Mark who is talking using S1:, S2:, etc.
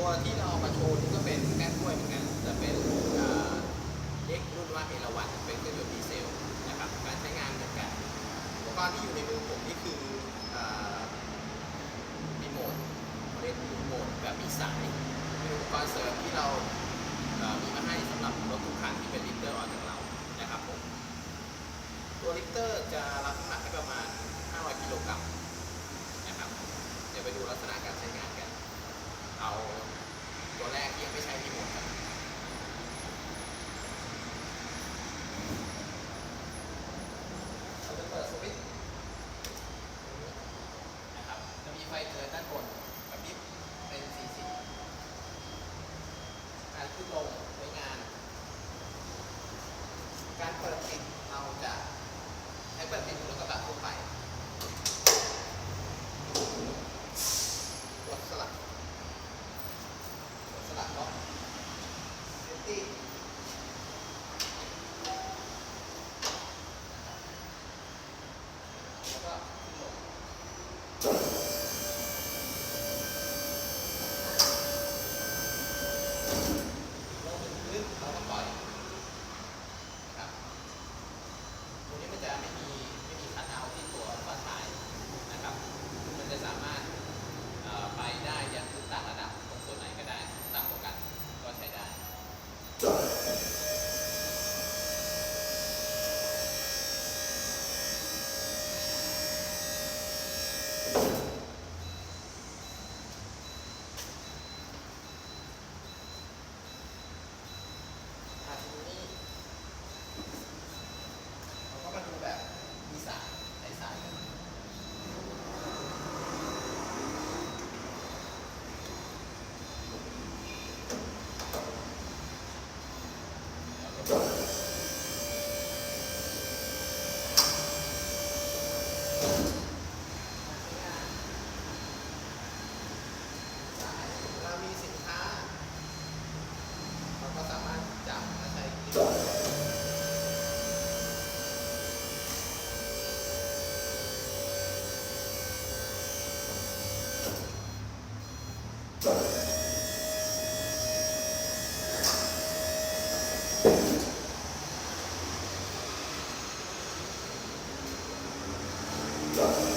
S1: ตัวที่เราเมาโชว์นี่ก็เป็นแก้กล้วยเหมือนกันจะเป็นเอ็กรุ่นว่าเอราวัตเป็นเครื่องยนต์ดีเซลนะครับการใช้งานเหมือนกันอุปกรณ์ที่อยู่ในมือผมนี่คือมีโหมดเขาเรียกรีโหมดแบบมีสายเป็นอุปกรณ์เสริมที่เรามีมาให้ เราจะใช้เปิดติดรถกระบะทั่วไป Tá?